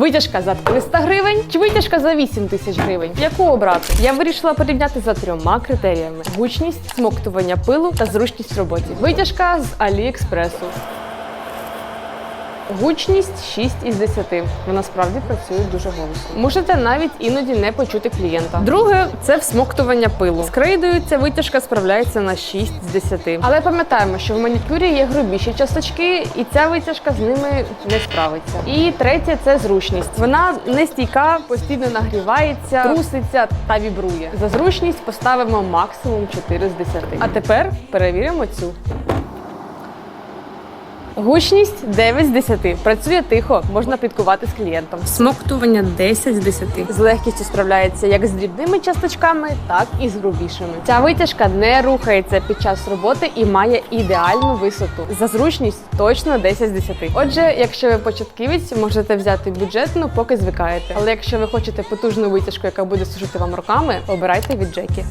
Витяжка за 300 гривень чи витяжка за 8 тисяч гривень. Яку обрати? Я вирішила порівняти за трьома критеріями: гучність, смоктування пилу та зручність в роботі. Витяжка з Аліекспресу. Гучність 6 із 10. Вона справді працює дуже голосно. Можете навіть іноді не почути клієнта. Друге це всмоктування пилу. З крейдою ця витяжка справляється на 6 з 10. Але пам'ятаємо, що в манікюрі є грубіші часточки, і ця витяжка з ними не справиться. І третє це зручність. Вона не стійка, постійно нагрівається, труситься та вібрує. За зручність поставимо максимум 4 з 10. А тепер перевіримо цю. Гучність 9 з 10. Працює тихо, можна пліткувати з клієнтом. Смоктування 10 з 10. З легкістю справляється як з дрібними часточками, так і з грубішими. Ця витяжка не рухається під час роботи і має ідеальну висоту. За зручність точно 10 з 10. Отже, якщо ви початківець, можете взяти бюджетну, поки звикаєте. Але якщо ви хочете потужну витяжку, яка буде служити вам роками, обирайте від Джекі.